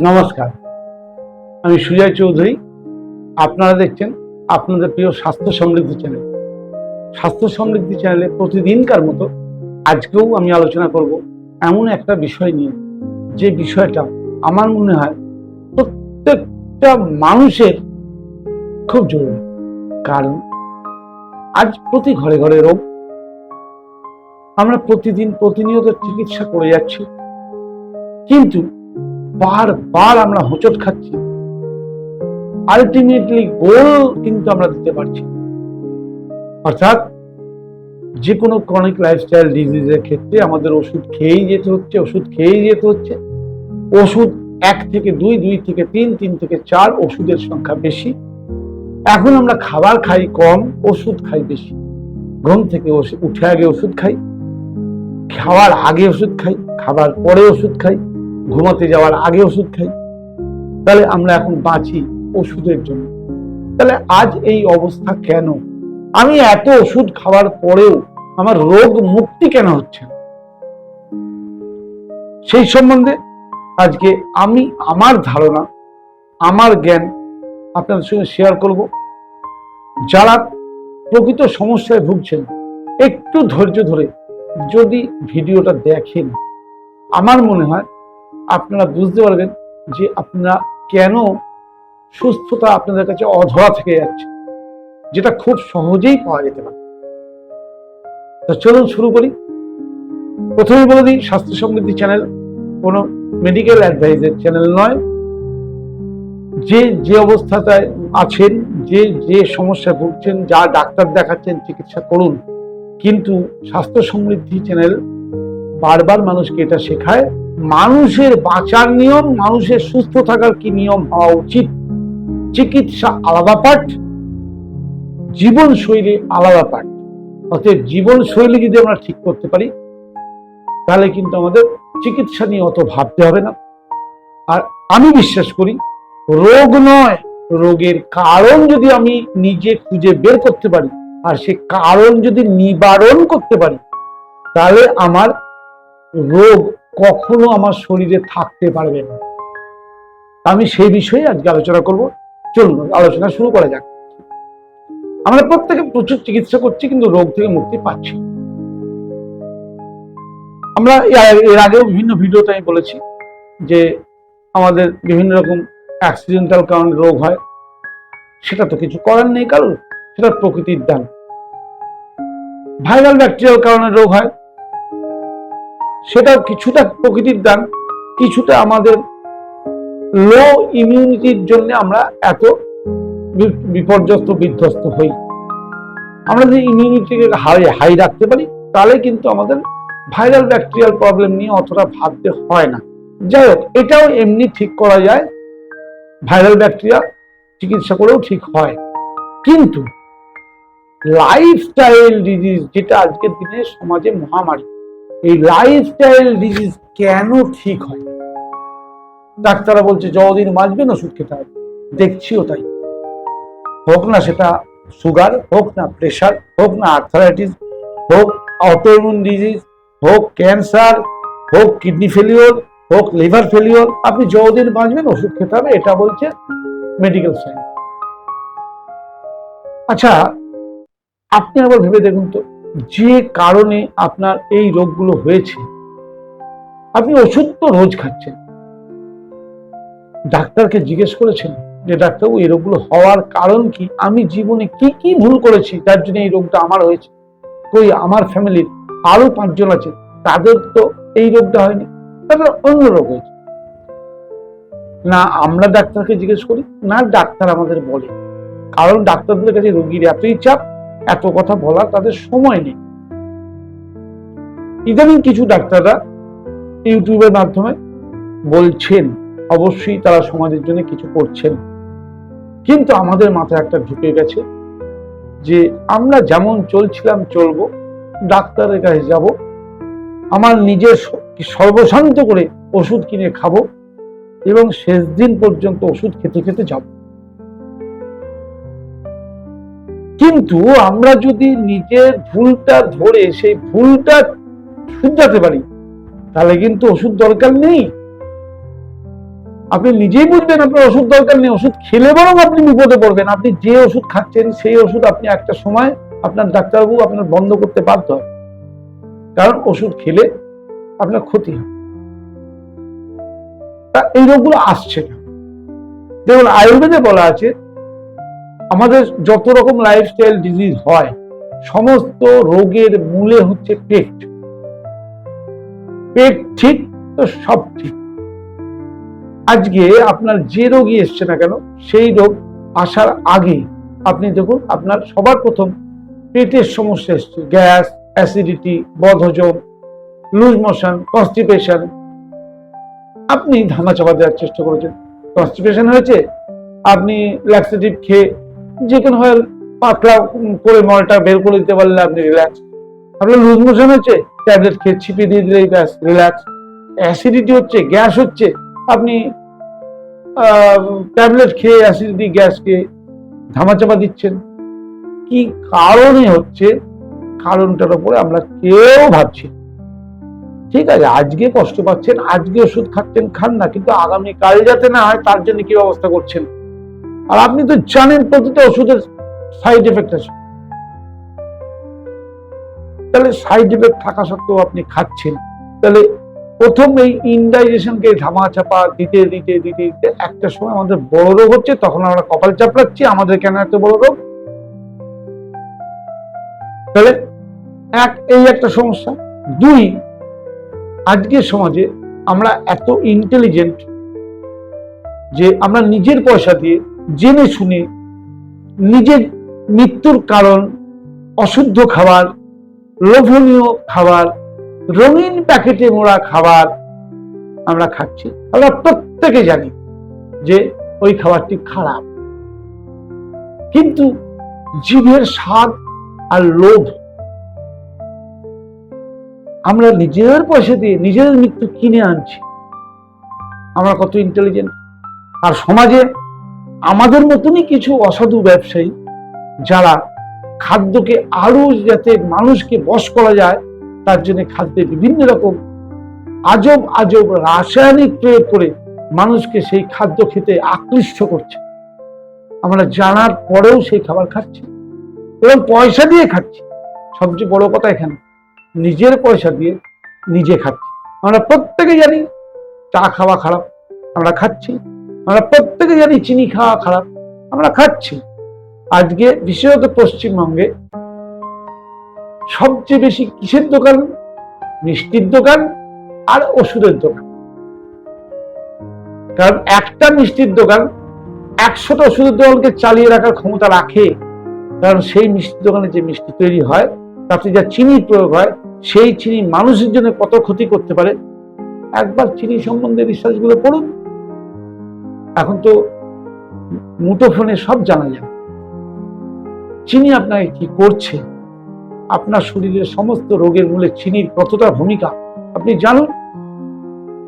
নমস্কার। আমি সুজয় চৌধুরী। আপনারা দেখছেন আপনাদের প্রিয় স্বাস্থ্য সমৃদ্ধি চ্যানেল। স্বাস্থ্য সমৃদ্ধি চ্যানেলে প্রতিদিনকার মতো আজকেও আমি আলোচনা করব এমন একটা বিষয় নিয়ে। যে বিষয়টা আমার মনে হয় প্রত্যেকটা মানুষের খুব জরুরি। কারণ আজ প্রতি ঘরে ঘরে রোগ। আমরা প্রতিদিন প্রতিনিয়ত চিকিৎসা করে যাচ্ছি। কিন্তু বারবার আমরা হোঁচট খাচ্ছি। আলটিমেটলি গোল কিন্তু আমরা দিতে পারছি। অর্থাৎ যে কোনো ক্রনিক লাইফস্টাইল ডিজিজের ক্ষেত্রে আমাদের ওষুধ খেয়েই যেতে হচ্ছে, ওষুধ খেয়েই যেতে হচ্ছে। ওষুধ এক থেকে দুই দুই থেকে তিন তিন থেকে চার ওষুধের সংখ্যা বেশি। এখন আমরা খাবার খাই কম, ওষুধ খাই বেশি। ঘুম থেকে উঠে আগে ওষুধ খাই, খাওয়ার আগে ওষুধ খাই, খাবার পরে ওষুধ খাই। ঘুমাতে যাওয়ার আগে ওষুধ খাই। তাহলে আমরা এখন বাঁচি ওষুধের জন্য। তাহলে আজ এই অবস্থা কেন? আমি এত ওষুধ খাওয়ার পরেও আমার রোগ মুক্তি কেন হচ্ছে সেই সম্বন্ধে আজকে আমি আমার ধারণা, আমার জ্ঞান আপনাদের সঙ্গে শেয়ার করব। যারা প্রকৃত সমস্যায় ভুগছেন, একটু ধৈর্য ধরে যদি ভিডিওটা দেখেন, আমার মনে হয় আপনারা বুঝতে পারবেন যে আপনারা কেন সুস্থতা আপনাদের কাছে অধরা থেকে যাচ্ছে, যেটা খুব সহজেই পাওয়া যেতে পারে। চলুন শুরু করি। প্রথমে বলে দিই, স্বাস্থ্য সমৃদ্ধি চ্যানেল কোনো মেডিকেল অ্যাডভাইজের চ্যানেল নয়। যে যে অবস্থাটায় আছেন, যে যে সমস্যায় ভুগছেন, যা ডাক্তার দেখাচ্ছেন, চিকিৎসা করুন। কিন্তু স্বাস্থ্য সমৃদ্ধি চ্যানেল বারবার মানুষকে এটা শেখায় মানুষের বাঁচার নিয়ম, মানুষের সুস্থ থাকার কি নিয়ম হওয়া উচিত? চিকিৎসা আলাদা পাঠ, জীবনশৈলী আলাদা পাঠ। অতএব জীবনশৈলী যদি আমরা ঠিক করতে পারি, তাহলে কিন্তু আমাদের চিকিৎসা নিয়ে অত ভাবতে হবে না। আর আমি বিশ্বাস করি, রোগ নয়, রোগের কারণ যদি আমি নিজে খুঁজে বের করতে পারি, আর সে কারণ যদি নিবারণ করতে পারি, তাহলে আমার রোগ কখনো আমার শরীরে থাকতে পারবে না। আমি সেই বিষয়ে আজকে আলোচনা করব। চলুন, আলোচনা শুরু করা যাক। আমরা প্রত্যেকে প্রচুর চিকিৎসা করছি, কিন্তু রোগ থেকে মুক্তি পাচ্ছি আমরা এর- আগেও বিভিন্ন ভিডিওতে আমি বলেছি যে আমাদের বিভিন্ন রকম অ্যাক্সিডেন্টাল কারণে রোগ হয়। সেটা তো কিছু করার নেই কারণ, সেটা প্রকৃতির দান। ভাইরাল ব্যাকটেরিয়াল কারণে রোগ হয়। সেটা কিছুটা প্রকৃতির দান, কিছুটা আমাদের লো ইমিউনিটির জন্য আমরা এত বিপর্যস্ত, বিধ্বস্ত হই। আমরা যদি ইমিউনিটিকে হাই হাই রাখতে পারি, তাহলে কিন্তু আমাদের ভাইরাল ব্যাকটেরিয়াল প্রবলেম নিয়ে অতটা ভাবতে হয় না। যাই হোক, এটাও এমনি ঠিক করা যায় ভাইরাল ব্যাকটেরিয়া চিকিৎসা করেও ঠিক হয়। কিন্তু লাইফস্টাইল ডিজিজ যেটা আজকের দিনে সমাজে মহামারী এই লাইফস্টাইল ডিজিজ কেন ঠিক হয়? ডাক্তাররা বলছে, যতদিন বাঁচবেন ওষুধ খেতে হবে। দেখছিও তাই। হোক না সেটা সুগার হোক না প্রেশার হোক না আর্থারাইটিস হোক অটোইমিউন ডিজিজ হোক ক্যান্সার হোক কিডনি ফেলিওর হোক লিভার ফেলিওর আপনি যতদিন বাঁচবেন ওষুধ খেতে হবে, এটা বলছে মেডিকেল সায়েন্স আচ্ছা আপনি আবার ভেবে দেখুন তো। যে কারণে আপনার এই রোগগুলো হয়েছে, আপনি ওষুধ তো রোজ খাচ্ছেন। ডাক্তারকে জিজ্ঞেস করেছেন যে, ডাক্তারবাবু, এই রোগগুলো হওয়ার কারণ কি? আমি জীবনে কি কি ভুল করেছি? যার জন্য এই রোগটা আমার হয়েছে। কই, আমার ফ্যামিলির আরও পাঁচজন আছে, তাদের তো এই রোগটা হয়নি, তাদের অন্য রোগ হয়েছে। না, আমরা ডাক্তারকে জিজ্ঞেস করি, না, ডাক্তার আমাদের বলে। কারণ ডাক্তারদের কাছে রোগীর এতই চাপ এত কথা বলার তাদের সময় নেই। ইদানিং কিছু ডাক্তাররা ইউটিউবের মাধ্যমে বলছেন, অবশ্যই তারা সমাজের জন্য কিছু করছেন। কিন্তু আমাদের মাথায় একটা ঢুকে গেছে যে আমরা যেমন চলছিলাম চলবো, ডাক্তারের কাছে যাব, আমার নিজের সর্বশান্ত করে ওষুধ কিনে খাব এবং শেষ দিন পর্যন্ত ওষুধ খেতে খেতে যাব। কিন্তু আমরা যদি নিজের ভুলটা ধরে সেই ভুলটা শুধরাতে পারি, তাহলে কিন্তু ওষুধ দরকার নেই। আপনি নিজেই বুঝবেন আপনার ওষুধ দরকার নেই, ওষুধ খেলে বরং আপনি বিপদে পড়বেন। আপনি যে ওষুধ খাচ্ছেন সেই ওষুধ আপনি একটা সময় আপনার ডাক্তারবাবু আপনার বন্ধ করতে বাধ্য হবে কারণ ওষুধ খেলে আপনার ক্ষতি হয়। তা এই রোগগুলো আসছে না। যেমন আয়ুর্বেদে বলা আছে আমাদের যত রকম লাইফস্টাইল ডিজিজ হয়, সমস্ত রোগের মূলে হচ্ছে পেট। পেট ঠিক তো সব ঠিক। আজকে আপনার যে রোগী এসছে না কেন, সেই রোগ আসার আগে আপনি দেখুন, আপনার সবার প্রথম পেটের সমস্যা এসছে। গ্যাস অ্যাসিডিটি বদহজম লুজ মোশন কনস্টিপেশন আপনি ধামা চাপা দেওয়ার চেষ্টা করেছেন। কনস্টিপেশন হয়েছে, আপনি ল্যাক্সেটিভ খেয়ে যে কোনো হয় পাতলা করে মলটা বের করে দিতে পারলে আপনি রিল্যাক্স আপনার লুজ মোশন হচ্ছে ট্যাবলেট খেয়ে ছিপে দিয়ে দিলেই ব্যাস রিল্যাক্স অ্যাসিডিটি হচ্ছে গ্যাস হচ্ছে, আপনি ট্যাবলেট খেয়ে অ্যাসিডিটি গ্যাস খেয়ে ধামাচাপা দিচ্ছেন। কি কারণে হচ্ছে? কারণটার উপরে আমরা কেউ ভাবছি। ঠিক আছে, আজকে কষ্ট পাচ্ছেন, আজকে ওষুধ খাচ্ছেন, খান না, কিন্তু আগামী কাল যাতে না হয় তার জন্য কি ব্যবস্থা করছেন? আর আপনি তো জানেন প্রতিটা ওষুধের সাইড এফেক্ট আছে। তাহলে সাইড এফেক্ট থাকা সত্ত্বেও আপনি খাচ্ছেন। তাহলে প্রথম এই ইনডাইজেশনকে ধামা চাপা দিতে দিতে দিতে দিতে একটা সময় আমাদের বড় রোগ হচ্ছে, তখন আমরা কপাল চাপড়াচ্ছি, আমাদের কেন এত বড় রোগ? তাহলে এক, এই একটা সমস্যা। দুই, আজকের সমাজে আমরা এত ইন্টেলিজেন্ট যে আমরা নিজের পয়সা দিয়ে জেনে শুনে নিজের মৃত্যুর কারণ, অশুদ্ধ খাবার, লোভনীয় খাবার, রঙিন প্যাকেটে মোড়া খাবার আমরা খাচ্ছি। আমরা প্রত্যেকে জানি যে ওই খাবারটি খারাপ। কিন্তু জীবের স্বাদ আর লোভ আমরা নিজের পয়সা দিয়ে নিজেদের মৃত্যু কিনে আনছি। আমরা কত ইন্টেলিজেন্ট আর সমাজে আমাদের মতনই কিছু অসাধু ব্যবসায়ী যারা খাদ্যকে আরও যাতে মানুষকে বশ করা যায়, তার জন্য খাদ্যে বিভিন্ন রকম আজব আজব রাসায়নিক প্রয়োগ করে মানুষকে সেই খাদ্য খেতে আকৃষ্ট করছে। আমরা জানার পরেও সেই খাবার খাচ্ছি এবং পয়সা দিয়ে খাচ্ছি। সবচেয়ে বড় কথা এখানে, নিজের পয়সা দিয়ে নিজে খাচ্ছি। আমরা প্রত্যেকে জানি চা খাওয়া খারাপ, আমরা খাচ্ছি। আমরা প্রত্যেকে জানি চিনি খাওয়া খারাপ, আমরা খাচ্ছি। আজকে বিশেষত পশ্চিমবঙ্গে সবচেয়ে বেশি কিসের দোকান? মিষ্টির দোকান আর ওষুধের দোকান। কারণ একটা মিষ্টির দোকান একশোটা ওষুধের দোকানকে চালিয়ে রাখার ক্ষমতা রাখে। কারণ সেই মিষ্টির দোকানে যে মিষ্টি তৈরি হয় তাতে যা চিনির প্রয়োগ হয়, সেই চিনি মানুষের জন্য কত ক্ষতি করতে পারে? একবার চিনি সম্বন্ধে রিসার্চগুলো পড়ুন। এখন তো মুঠোফোনে সব জানা যায়। চিনি আপনাকে কি করছে? আপনার শরীরের সমস্ত রোগের মূলে চিনির কতটা ভূমিকা? আপনি জানুন?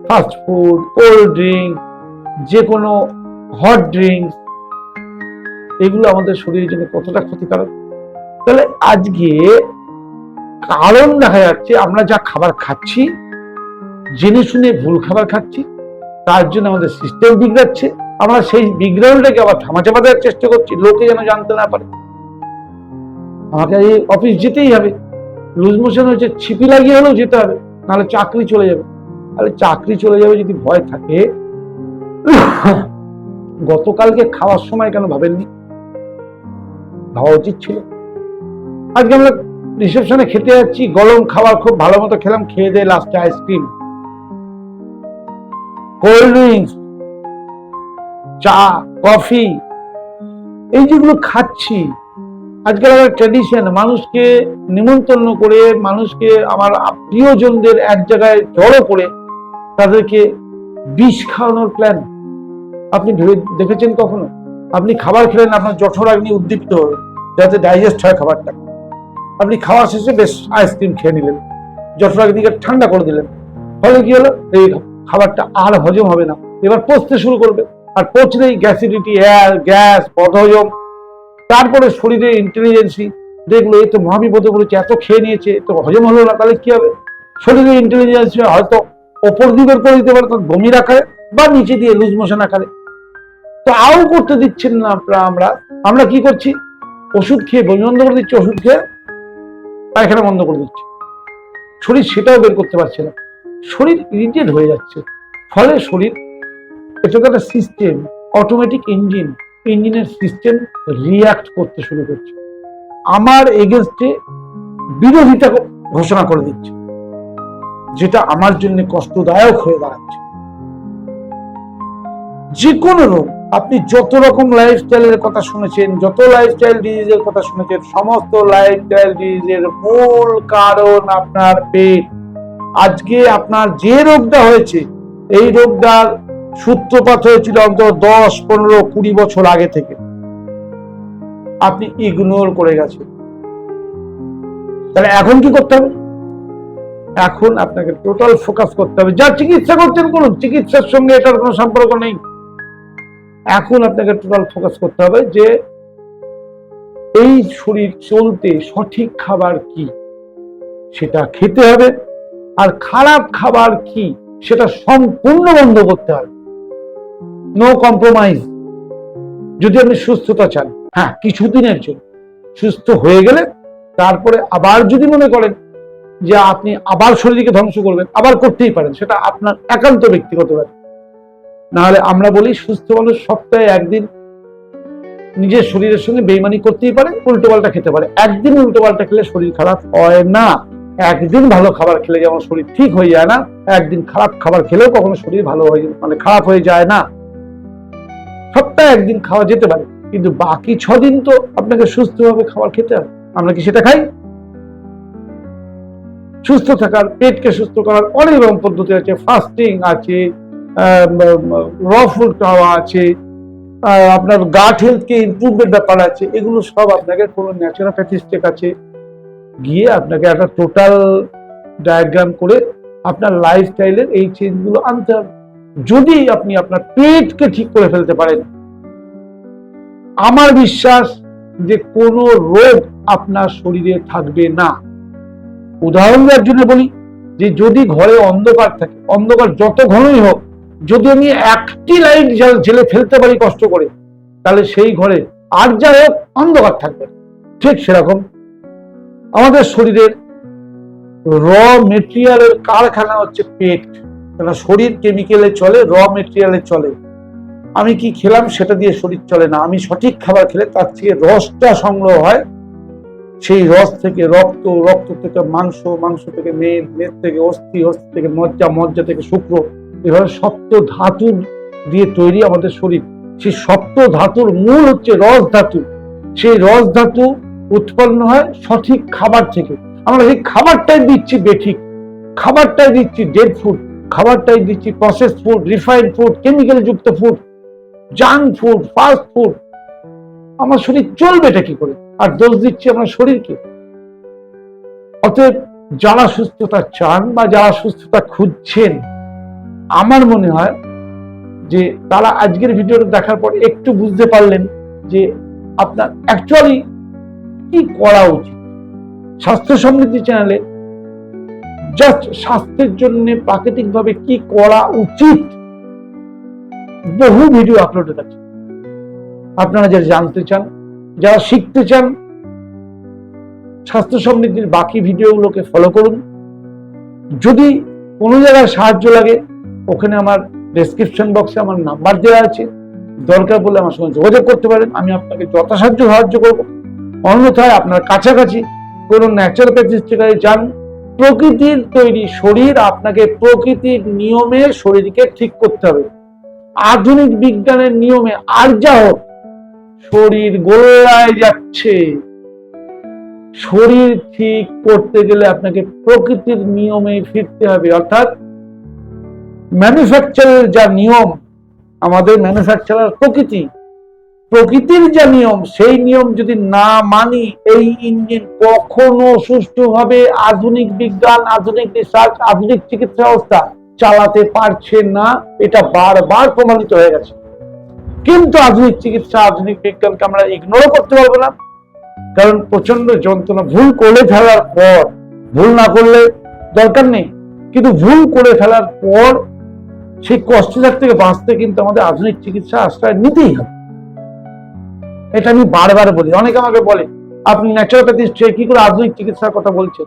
ফাস্ট ফুড কোল্ড ড্রিঙ্ক যে কোনো হট ড্রিঙ্কস এগুলো আমাদের শরীরের জন্য কতটা ক্ষতিকারক? তাহলে আজকে কারণ দেখা যাচ্ছে, আমরা যা খাবার খাচ্ছি, জেনে শুনে ভুল খাবার খাচ্ছি তার জন্য আমাদের সিস্টেম বিগড়াচ্ছে। আমরা সেই বিগ্রহটাকে আবার থামাচাপা দেওয়ার চেষ্টা করছি, লোকে যেন জানতে না পারে। আমাকে এই অফিস যেতেই হবে। লুজ মোশন হয়েছে, ছিপি লাগিয়ে হলেও যেতে হবে, নাহলে চাকরি চলে যাবে। তাহলে চাকরি চলে যাবে যদি ভয় থাকে, গতকালকে খাওয়ার সময় কেন ভাবেননি? ভাবা উচিত ছিল। আজকে আমরা রিসেপশনে খেতে যাচ্ছি, গরম খাবার খুব ভালো মতো খেলাম, খেয়ে দিয়ে লাস্টে আইসক্রিম কোল্ড ড্রিঙ্কস, চা, কফি, এই যেগুলো খাচ্ছি, আজকাল একটা ট্র্যাডিশন মানুষকে নিমন্ত্রণ করে, মানুষকে আমার প্রিয়জনদের এক জায়গায় জড়ো করে তাদেরকে বিষ খাওয়ানোর প্ল্যান আপনি ভেবে দেখেছেন কখনো? আপনি খাবার খেলেন আপনার জঠরাগ্নি উদ্দীপ্ত হবে, যাতে ডাইজেস্ট হয় খাবারটা। আপনি খাওয়া শেষে বেশ আইসক্রিম খেয়ে নিলেন জঠরাগ্নিকে ঠান্ডা করে দিলেন। ফলে কি হলো? এই খাবারটা আর হজম হবে না। এবার পচতে শুরু করবে। আর পচলেই গ্যাসিডিটি গ্যাস বদহজম, তারপরে শরীরে ইন্টেলিজেন্সি দেখল এই তো মহাবিপদে পড়েছে এত খেয়ে নিয়েছে তো হজম হলো না, তাহলে কি হবে? শরীরে ইন্টেলিজেন্সি হয়তো ওপর দিকের করে দিতে পারে, তার বমি রাখায় বা নিচে দিয়ে লুজ মোশন আকারে তো আও করতে দিচ্ছেন না আপনারা আমরা। আমরা কি করছি? ওষুধ খেয়ে বমি বন্ধ করে দিচ্ছি, ওষুধ খেয়ে পায়খানা বন্ধ করে দিচ্ছি। শরীর সেটাও বের করতে পারছে না। শরীর ইরিটেট হয়ে যাচ্ছে। ফলে শরীর এটা একটা সিস্টেম অটোমেটিক ইঞ্জিন ইঞ্জিনের সিস্টেম রিয়াক্ট করতে শুরু করছে। আমার এগেনস্টে বিরোধিতা ঘোষণা করে দিচ্ছে। যেটা আমার জন্য কষ্টদায়ক হয়ে দাঁড়াচ্ছে। যে কোনো রোগ, আপনি যত রকম লাইফস্টাইলের কথা শুনেছেন, যত লাইফস্টাইল ডিজিজের কথা শুনেছেন, সমস্ত লাইফস্টাইল ডিজিজের মূল কারণ আপনার পেট। আজকে আপনার যে রোগটা হয়েছে, এই রোগটার সূত্রপাত হয়েছিল অন্তত দশ, পনেরো, কুড়ি বছর আগে থেকে। আপনি ইগনোর করে গেছেন। তাহলে এখন কি করতে হবে? এখন আপনাকে টোটাল ফোকাস করতে হবে। যা চিকিৎসা করছেন করুন চিকিৎসার সঙ্গে এটার কোনো সম্পর্ক নেই। এখন আপনাকে টোটাল ফোকাস করতে হবে যে, এই শরীর চলতে সঠিক খাবার কি? সেটা খেতে হবে। আর খারাপ খাবার কি? সেটা সম্পূর্ণ বন্ধ করতে হবে। নো কম্প্রোমাইজ যদি আপনি সুস্থতা চান হ্যাঁ কিছুদিনের জন্য। সুস্থ হয়ে গেলে তারপরে আবার যদি মনে করেন যে আপনি আবার শরীরকে ধ্বংস করবেন, আবার করতেই পারেন, সেটা আপনার একান্ত ব্যক্তিগত ব্যাপার। নাহলে আমরা বলি সুস্থ মানুষ সপ্তাহে একদিন নিজের শরীরের সঙ্গে বেইমানি করতেই পারে উল্টো পাল্টা খেতে পারে। একদিন উল্টো পাল্টা খেলে শরীর খারাপ হয় না। একদিন ভালো খাবার খেলে যেমন শরীর ঠিক হয়ে যায় না, একদিন খারাপ খাবার খেলেও কখনো শরীর ভালো হয়ে মানে খারাপ হয়ে যায় না। সপ্তাহে একদিন খাওয়া যেতে পারে, কিন্তু বাকি ছদিন তো আপনাকে সুস্থভাবে খাবার খেতে হবে। আমরা কি সেটা খাই? সুস্থ থাকার, পেটকে সুস্থ করার অনেক রকম পদ্ধতি আছে ফাস্টিং আছে র ফুড খাওয়া আছে আপনার গাট হেলথকে ইমপ্রুভমেন্ট ব্যাপার আছে, এগুলো সব আপনাকে কোনো ন্যাচুরোপ্যাথিস্টের কাছে গিয়ে আপনাকে একটা টোটাল ডায়াগ্রাম করে আপনার লাইফস্টাইলের এই চেঞ্জগুলো আনতে হবে। যদি আপনি আপনার পেটকে ঠিক করে ফেলতে পারেন, আমার বিশ্বাস যে কোনো রোগ আপনার শরীরে থাকবে না। উদাহরণ দেওয়ার জন্য বলি যে যদি ঘরে অন্ধকার থাকে, অন্ধকার যত ঘনই হোক, যদি আমি একটি লাইট জেলে ফেলতে পারি কষ্ট করে, তাহলে সেই ঘরে আর যা হোক অন্ধকার থাকবে। ঠিক সেরকম আমাদের শরীরের র মেটেরিয়ালের কারখানা হচ্ছে পেট। কেন শরীর কেমিক্যালে চলে, র মেটেরিয়ালে চলে। আমি কি খেলাম সেটা দিয়ে শরীর চলে না। আমি সঠিক খাবার খেলে তার থেকে রসটা সংগ্রহ হয়। সেই রস থেকে রক্ত রক্ত থেকে মাংস মাংস থেকে মেদ মেদ থেকে অস্থি অস্থি থেকে মজ্জা মজ্জা থেকে শুক্র। এভাবে সপ্ত ধাতু দিয়ে তৈরি আমাদের শরীর। সেই সপ্ত ধাতুর মূল হচ্ছে রস ধাতু। সেই রস ধাতু উৎপন্ন হয় সঠিক খাবার থেকে। আমরা সেই খাবারটাই দিচ্ছি বেঠিক। খাবারটাই দিচ্ছি ডেড ফুড খাবারটাই দিচ্ছি process food refined food chemical যুক্ত food junk food fast food আমার শরীর চলবেটা কি করে? আর দোষ দিচ্ছি আমার শরীরকে। অতএব যারা সুস্থতা চান বা যারা সুস্থতা খুঁজছেন, আমার মনে হয় যে তারা আজকের ভিডিওটা দেখার পর একটু বুঝতে পারলেন যে আপনার অ্যাকচুয়ালি কি করা উচিত? স্বাস্থ্য সমৃদ্ধি চ্যানেলে জাস্ট স্বাস্থ্যের জন্য প্রাকৃতিকভাবে কি করা উচিত? বহু ভিডিও আপলোডেড আছে আপনারা যারা জানতে চান, যারা শিখতে চান, স্বাস্থ্য সমৃদ্ধির বাকি ভিডিওগুলোকে ফলো করুন। যদি কোনো জায়গায় সাহায্য লাগে, ওখানে আমার ডেসক্রিপশন বক্সে আমার নাম্বার দেওয়া আছে। দরকার পড়লে আমার সঙ্গে যোগাযোগ করতে পারেন। আমি আপনাকে যথাসাধ্য সাহায্য করব। অন্যথায় আপনার কাছাকাছি কোনো ন্যাচারোপ্যাথিস্টের কাছে যান। প্রকৃতির তৈরি শরীর আপনাকে প্রকৃতির নিয়মে শরীরকে ঠিক করতে হবে। আধুনিক বিজ্ঞানের নিয়মে আর যা হোক, শরীর গোল্লায় যাচ্ছে। শরীর ঠিক করতে গেলে আপনাকে প্রকৃতির নিয়মে ফিরতে হবে। অর্থাৎ ম্যানুফ্যাকচারের যা নিয়ম, আমাদের ম্যানুফ্যাকচারার প্রকৃতি প্রকৃতির যে নিয়ম, সেই নিয়ম যদি না মানি, এই ইঞ্জিন কখনো সুষ্ঠুভাবে আধুনিক বিজ্ঞান, আধুনিক রিসার্চ আধুনিক চিকিৎসা ব্যবস্থা চালাতে পারছে না, এটা বারবার প্রমাণিত হয়ে গেছে। কিন্তু আধুনিক চিকিৎসা, আধুনিক বিজ্ঞানকে আমরা ইগনোর করতে পারব না। কারণ প্রচণ্ড যন্ত্রণা, ভুল করে ফেলার পর, ভুল না করলে দরকার নেই। কিন্তু ভুল করে ফেলার পর, সেই কষ্টটার থেকে বাঁচতে কিন্তু আমাদের আধুনিক চিকিৎসা আশ্রয় নিতেই হবে। এটা আমি বারবার বলি। অনেকে আমাকে বলে, আপনি ন্যাচারোপ্যাথিস্ট কি করে আধুনিক চিকিৎসার কথা বলছেন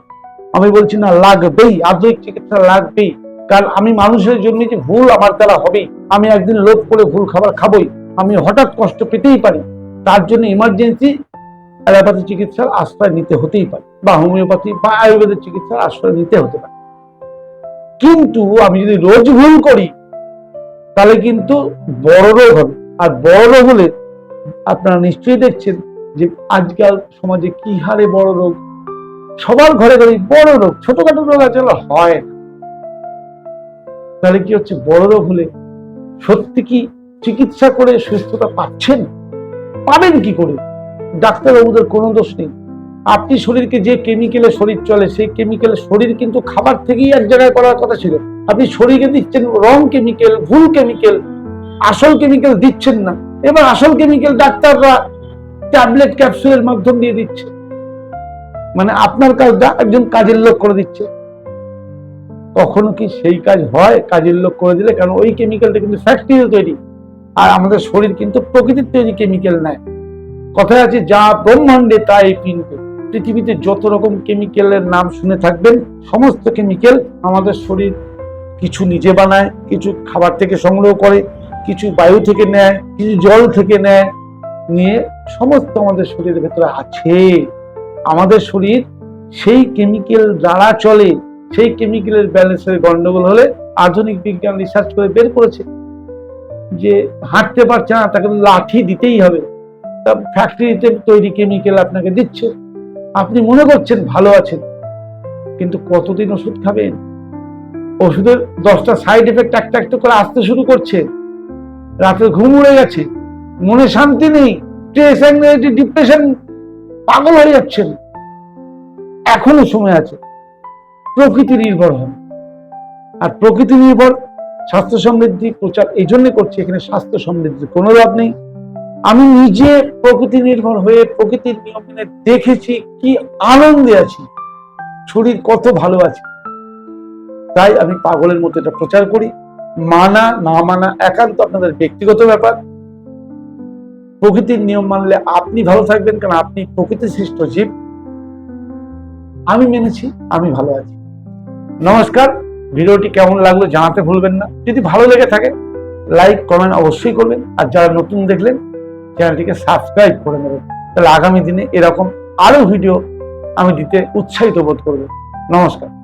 আমি বলছি, না, লাগবেই, আধুনিক চিকিৎসা লাগবেই। কারণ আমি মানুষের জন্য যে ভুল আমার দ্বারা হবেই, আমি একদিন লোভ করে ভুল খাবার খাবই, আমি হঠাৎ কষ্ট পেতেই পারি। তার জন্য ইমার্জেন্সি অ্যালোপ্যাথি চিকিৎসার আশ্রয় নিতে হতেই পারে, বা হোমিওপ্যাথি বা আয়ুর্বেদের চিকিৎসার আশ্রয় নিতে হতে পারে। কিন্তু আমি যদি রোজ ভুল করি, তাহলে কিন্তু বড় রোগ হবে। আর বড় রোগ হলে আপনারা নিশ্চয়ই দেখছেন যে আজকাল সমাজে কি হারে বড় রোগ? সবার ঘরে ঘরে বড় রোগ, ছোটখাটো রোগ আছে হয় না। তাহলে কি হচ্ছে, বড় রোগ হলে সত্যি কি চিকিৎসা করে সুস্থতা পাচ্ছেন? পাবেন কি করে? ডাক্তারবাবুদের কোনো দোষ নেই। আপনি শরীরকে যে কেমিক্যালে শরীর চলে, সেই কেমিক্যালে শরীর কিন্তু খাবার থেকেই এক জায়গায় করার কথা ছিল। আপনি শরীরকে দিচ্ছেন রং কেমিক্যাল ভুল কেমিক্যাল আসল কেমিক্যাল দিচ্ছেন না। এবার আসল কেমিক্যাল ডাক্তাররা ট্যাবলেট ক্যাপসুলের মাধ্যম দিয়ে দিচ্ছে। মানে আপনার কাজটা একজন কাজের লোক করে দিচ্ছে। কখনো কি সেই কাজ হয় কাজের লোক করে দিলে? কারণ ওই কেমিক্যালটা কিন্তু ফ্যাক্টরিতে তৈরি। আর আমাদের শরীর কিন্তু প্রকৃতির তৈরি কেমিক্যাল নেয়। কথায় আছে, যা ব্রহ্মাণ্ডে তাই কিন্তু পৃথিবীতে যত রকম কেমিক্যালের নাম শুনে থাকবেন, সমস্ত কেমিক্যাল আমাদের শরীর কিছু নিজে বানায়, কিছু খাবার থেকে সংগ্রহ করে কিছু বায়ু থেকে নেয়, কিছু জল থেকে নেয়, নিয়ে সমস্ত আমাদের শরীরের ভেতরে আছে। আমাদের শরীর সেই কেমিক্যাল দ্বারা চলে, সেই কেমিক্যালের ব্যালেন্সের গন্ডগোল হলে আধুনিক বিজ্ঞান রিসার্চ করে বের করেছে। যে হাঁটতে পারছে না, তাকে লাঠি দিতেই হবে। তা ফ্যাক্টরিতে তৈরি কেমিক্যাল আপনাকে দিচ্ছে। আপনি মনে করছেন ভালো আছেন, কিন্তু কতদিন ওষুধ খাবেন? ওষুধের দশটা সাইড এফেক্ট একটা একটা করে আসতে শুরু করছে। রাতে ঘুম উড়ে গেছে। মনে শান্তি নেই স্ট্রেস অ্যাংজাইটি ডিপ্রেশন পাগল হয়ে যাচ্ছেন। এখনও সময় আছে। প্রকৃতি নির্ভর হন। আর প্রকৃতি নির্ভর স্বাস্থ্য সমৃদ্ধি প্রচার এই জন্য করছি এখানে স্বাস্থ্য সমৃদ্ধি। কোনো লাভ নেই। আমি নিজে প্রকৃতি নির্ভর হয়ে প্রকৃতির নিয়ম মেনে দেখেছি কি আনন্দে আছি। শরীর কত ভালো আছে। তাই আমি পাগলের মতো এটা প্রচার করি। মানা, না মানা একান্ত আপনাদের ব্যক্তিগত ব্যাপার। প্রকৃতির নিয়ম মানলে আপনি ভালো থাকবেন কারণ আপনি প্রকৃতি সৃষ্ট জীব। আমি মেনেছি, আমি ভালো আছি। নমস্কার, ভিডিওটি কেমন লাগল জানাতে ভুলবেন না। যদি ভালো লেগে থাকে, লাইক, কমেন্ট অবশ্যই করবেন। আর যারা নতুন দেখলেন, চ্যানেলটিকে সাবস্ক্রাইব করে নেবেন। তাহলে আগামী দিনে এরকম আরও ভিডিও আমি দিতে উৎসাহিত বোধ করব। নমস্কার।